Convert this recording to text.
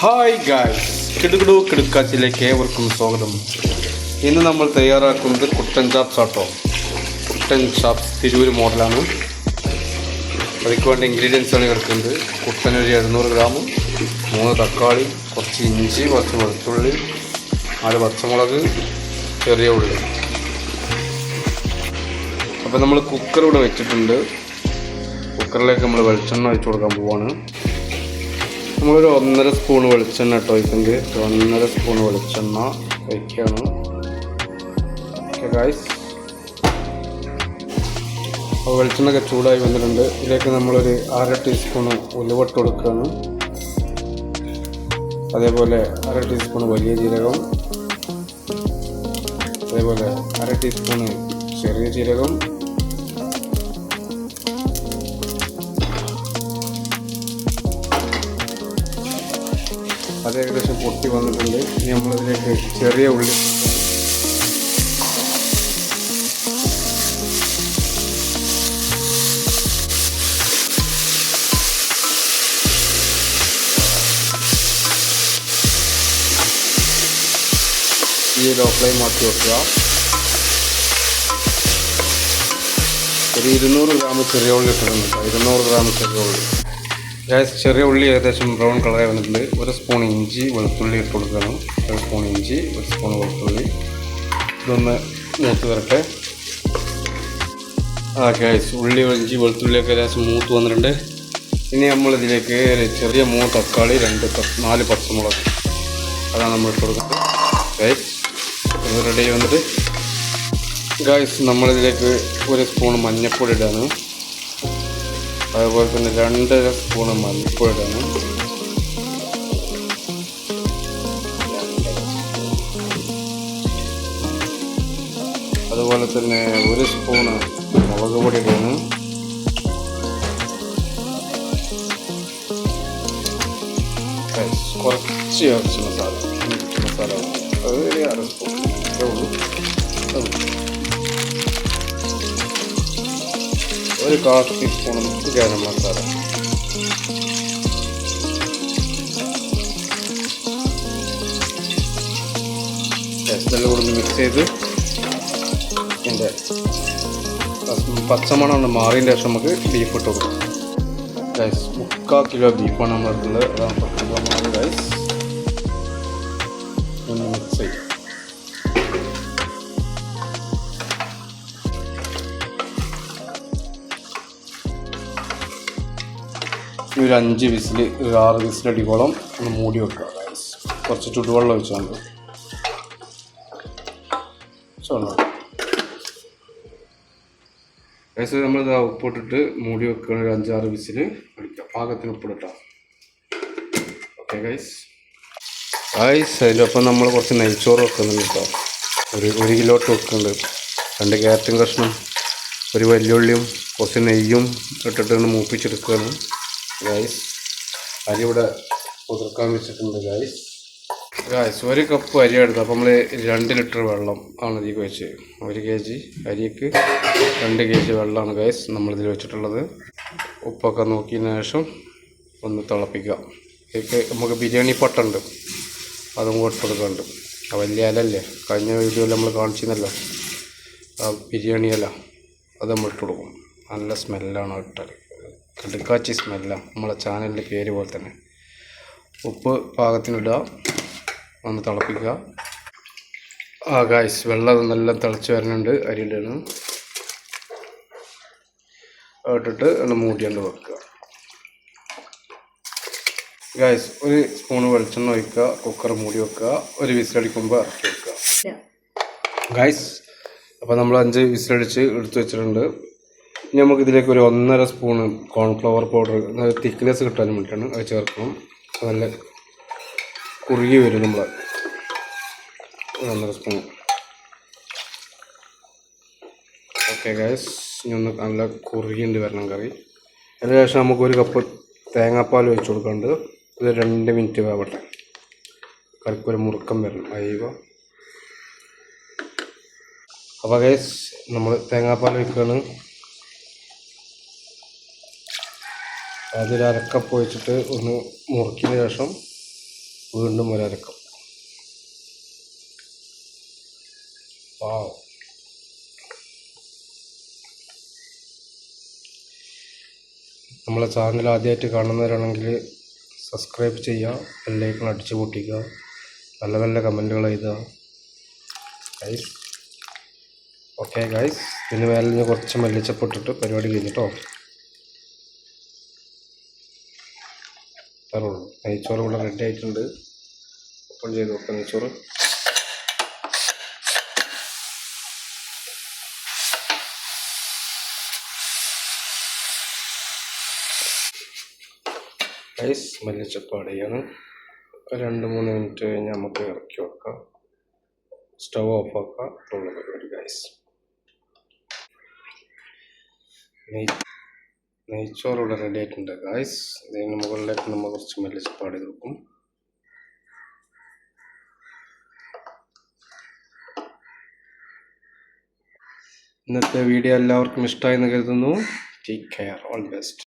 Hi guys കിടുകിടു കിടുക്കാച്ചിലേക്ക് ഏവർക്കും സ്വാഗതം. ഇന്ന് നമ്മൾ തയ്യാറാക്കുന്നത് കുട്ടൻ ചാപ്സ് ആട്ടോ. കുട്ടൻ ചാപ്സ് തിരൂര് മോഡലാണ്. അതിക്ക് വേണ്ട ഇൻഗ്രീഡിയൻസ് ആണ് കിടക്കുന്നത് കുട്ടൻ ഒരു എഴുന്നൂറ് ഗ്രാമും മൂന്ന് തക്കാളി കുറച്ച് ഇഞ്ചി കുറച്ച് വെളുത്തുള്ളി നാല് പച്ചമുളക് ചെറിയ ഉള്ളി. അപ്പോൾ നമ്മൾ കുക്കർ ഇവിടെ വെച്ചിട്ടുണ്ട്. കുക്കറിലേക്ക് നമ്മൾ വെളിച്ചെണ്ണ ഒഴിച്ച് കൊടുക്കാൻ പോവാണ്. നമ്മളൊരു ഒന്നര സ്പൂൺ വെളിച്ചെണ്ണ കേട്ടോ ഇതെങ്കിൽ ഒന്നര സ്പൂൺ വെളിച്ചെണ്ണ ഒഴിക്കുകയാണ് ഓക്കെ ഗായ്സ് അപ്പോൾ വെളിച്ചെണ്ണയൊക്കെ ചൂടായി വന്നിട്ടുണ്ട്. ഇതിലേക്ക് നമ്മളൊരു അര ടീസ്പൂൺ ഉലുവട്ട് കൊടുക്കുകയാണ്. അതേപോലെ അര ടീസ്പൂൺ വലിയ ജീരകം. അതേപോലെ അര ടീസ്പൂൺ ചെറിയ ജീരകം. പൊട്ടി വന്നിട്ടുണ്ട്. ഇനി നമ്മളിതിലേക്ക് ചെറിയ ഉള്ളി. ഈ ലോ ഫ്ലെയിം ആക്കി വെക്കുക. ഒരു ഇരുന്നൂറ് ഗ്രാം ചെറിയ ഉള്ളി ഇട്ടിട്ടുണ്ട്. ഇരുന്നൂറ് ഗ്രാം ചെറിയ ഉള്ളി. ഗ്യാസ് ചെറിയ ഉള്ളി ഏകദേശം ബ്രൗൺ കളറായി വന്നിട്ടുണ്ട്. ഒരു സ്പൂൺ ഇഞ്ചി വെളുത്തുള്ളി ഇട്ട് കൊടുക്കണം. ഒരു സ്പൂൺ ഇഞ്ചി ഒരു സ്പൂൺ വെളുത്തുള്ളി. ഇതൊന്ന് മൂത്ത് വരട്ടെ. ആ ഗ്യാസ് ഉള്ളി ഇഞ്ചി വെളുത്തുള്ളിയൊക്കെ ഏകദേശം മൂത്ത് വന്നിട്ടുണ്ട്. ഇനി നമ്മളിതിലേക്ക് ചെറിയ മൂന്ന് തക്കാളി രണ്ട് നാല് പച്ചമുളക്. അതാണ് നമ്മൾ ഇട്ട് കൊടുക്കുന്നത്. ഗ്യാസ് റെഡി വന്നിട്ട്. ഗായ്സ് നമ്മളിതിലേക്ക് ഒരു സ്പൂൺ മഞ്ഞൾപ്പൊടി ഇടാണ്. അതുപോലെ തന്നെ രണ്ടര സ്പൂണ് മല്ലിപ്പൊടി അതുപോലെ തന്നെ ഒരു സ്പൂണ് മുളക് പൊടി ഇടണം. കുറച്ച് ഇറച്ചി മസാല. മസാല. അത് ഒരു അര സ്പൂൺ ഒരു കാൽ ടീസ്പൂൺ ഗരം മസാല. ഇതെല്ലാം കൂടെ മിക്സ് ചെയ്ത് ഇതിന്റെ പച്ചമണം ഒന്ന് മാറിയതിന്റെ ശേഷം നമുക്ക് ബീഫ് ഇട്ട് കൊടുക്കാം. ഗൈസ് മുക്കാൽ കിലോ ബീഫാണ് നമ്മൾ എടുക്കുന്നത് അതാണ് പത്ത് കിലോ മാറി ഗൈസ് ഒന്ന് മിക്സ് ചെയ്യും. ഇനി ഒരു അഞ്ച് വിസിൽ ഒരു ആറ് വിസിൽ അടിക്കോളം ഒന്ന് മൂടി വെക്കുക. കുറച്ച് ചുടുവെള്ളം ഒഴിച്ചുകൊണ്ട് നമ്മൾ ഇതാ ഉപ്പിട്ടിട്ട് മൂടി വെക്കുകയാണ് ഒരു അഞ്ചാറ് വിസിൽ അടിക്കുക. പാകത്തിന് ഉപ്പിടട്ടോ. ഓക്കെ ഗൈസ് ഗൈസ് അതിന്റെ ഒപ്പം നമ്മൾ കുറച്ച് നെയ്ച്ചോറ് വെക്കുന്നുണ്ട് കേട്ടോ. ഒരു ഒരു കിലോട്ട് വെക്കുന്നുണ്ട്. രണ്ട് ക്യാരറ്റും കഷ്ണം ഒരു വെല്ലുള്ളിയും കുറച്ച് നെയ്യും ഇട്ടിട്ട് മൂപ്പിച്ചെടുക്കുകയാണ്. അരി ഇവിടെ കുതിർക്കാൻ വെച്ചിട്ടുണ്ട് ഗൈസ് ഗൈസ് ഒരു കപ്പ് അരി എടുത്തു അപ്പോൾ നമ്മൾ രണ്ട് ലിറ്റർ വെള്ളം ആണ് ഇതിലേക്ക് വെച്ച്. ഒരു കെ ജി അരിക്ക് രണ്ട് കെ ജി വെള്ളമാണ് ഗൈസ് നമ്മളിതിൽ വെച്ചിട്ടുള്ളത്. ഉപ്പൊക്കെ നോക്കിയതിന് ശേഷം ഒന്ന് തിളപ്പിക്കാം ഇതിലേക്ക് നമുക്ക് ബിരിയാണി പൊട്ടുണ്ട്. അതും കൊടുക്കുന്നുണ്ട്. ആ വലിയ ഇലല്ലേ കഴിഞ്ഞ വീഡിയോയിൽ നമ്മൾ കാണിച്ചിരുന്നല്ലോ. ആ ബിരിയാണി ഇല അത് നമ്മൾ ഇട്ട് കൊടുക്കും. നല്ല സ്മെല്ലാണ് ഇട്ടാൽ കടുക്കാച്ചി സ്മെല്ല നമ്മളെ ചാനലിന്റെ പേര് പോലെ തന്നെ. ഉപ്പ് പാകത്തിനിടുക. ഒന്ന് തിളപ്പിക്കുക. ആ ഗായ്സ് വെള്ളം നല്ല തിളച്ച് വരുന്നുണ്ട് അരിയിടാണ് ഇട്ടിട്ട് ഒന്ന് മൂടിയാണ്ട് വെക്കുക. ഗായ്സ് ഒരു സ്പൂൺ വെളിച്ചെണ്ണ ഒഴിക്കുക. കുക്കർ മൂടി വെക്കുക. ഒരു വിസിലടിക്കുമ്പോൾ ഇറക്കി വെക്കുക. ഗായ്സ് അപ്പോൾ നമ്മൾ അഞ്ച് വിസിലടിച്ച് എടുത്തു വെച്ചിട്ടുണ്ട്. ഇനി നമുക്ക് ഇതിലേക്ക് ഒരു ഒന്നര സ്പൂണ് കോൺഫ്ലവർ പൗഡർ തിക്നെസ് കിട്ടാൻ വേണ്ടിയിട്ടാണ് അത് ചേർക്കണം. നല്ല കുറുകി വരും നമ്മൾ ഒന്നര സ്പൂൺ ഓക്കെ ഗൈസ് ഇനി ഒന്ന് നല്ല കുറുകിയുണ്ട് വരണം കറി. അതിന് ശേഷം നമുക്ക് ഒരു കപ്പ് തേങ്ങാപ്പാൽ ഒഴിച്ച് കൊടുക്കാണ്ട് ഇത് രണ്ട് മിനിറ്റ് വേവട്ടെ. കറിക്ക് ഒരു മുറുക്കം വരണം. അയ്യോ. അപ്പോൾ ഗൈസ് നമ്മൾ തേങ്ങാപ്പാൽ ഒഴിക്കുകയാണ് അതൊരു അരക്കപ്പ് ഒഴിച്ചിട്ട് ഒന്ന് മുറുക്കിയതിന് ശേഷം വീണ്ടും വാവ്. നമ്മളെ ചാനൽ ആദ്യമായിട്ട് കാണുന്നവരാണെങ്കിൽ സബ്സ്ക്രൈബ് ചെയ്യുക ബെല്ലൈക്കൺ അടിച്ചു പൊട്ടിക്കുക നല്ല നല്ല കമന്റുകൾ എഴുതുക. ഗൈസ് ഓക്കെ ഗൈസ് പിന്നെ മേലെ കുറച്ച് മല്ലിച്ചപ്പൊട്ടിട്ട് പരിപാടി കഴിഞ്ഞിട്ടോ? തരുള്ളൂ നെയ്ച്ചോറ് ഇവിടെ റെഡി ആയിട്ടുണ്ട്. ഓപ്പൺ ചെയ്ത് നോക്കാം നെയ്ച്ചോറ്. ഗൈസ് മല്ലിച്ചപ്പാടിയാണ്. രണ്ട് മൂന്ന് മിനിറ്റ് കഴിഞ്ഞ് നമുക്ക് ഇറക്കി വെക്കാം. സ്റ്റവ് ഓഫ് ആക്കാം. ഉള്ള പരിപാടി ഗൈസ് നെയ്ച്ചോറ് ഇവിടെ റെഡി ആയിട്ടുണ്ട് ഗായ്സ് ഇതിന് മുകളിലേക്ക് നമ്മൾ കുറച്ച് മല്ലിച്ചപ്പാട് ചെയ്ത് വെക്കും. ഇന്നത്തെ വീഡിയോ എല്ലാവർക്കും ഇഷ്ടമായി എന്ന് കരുതുന്നു. Take care all best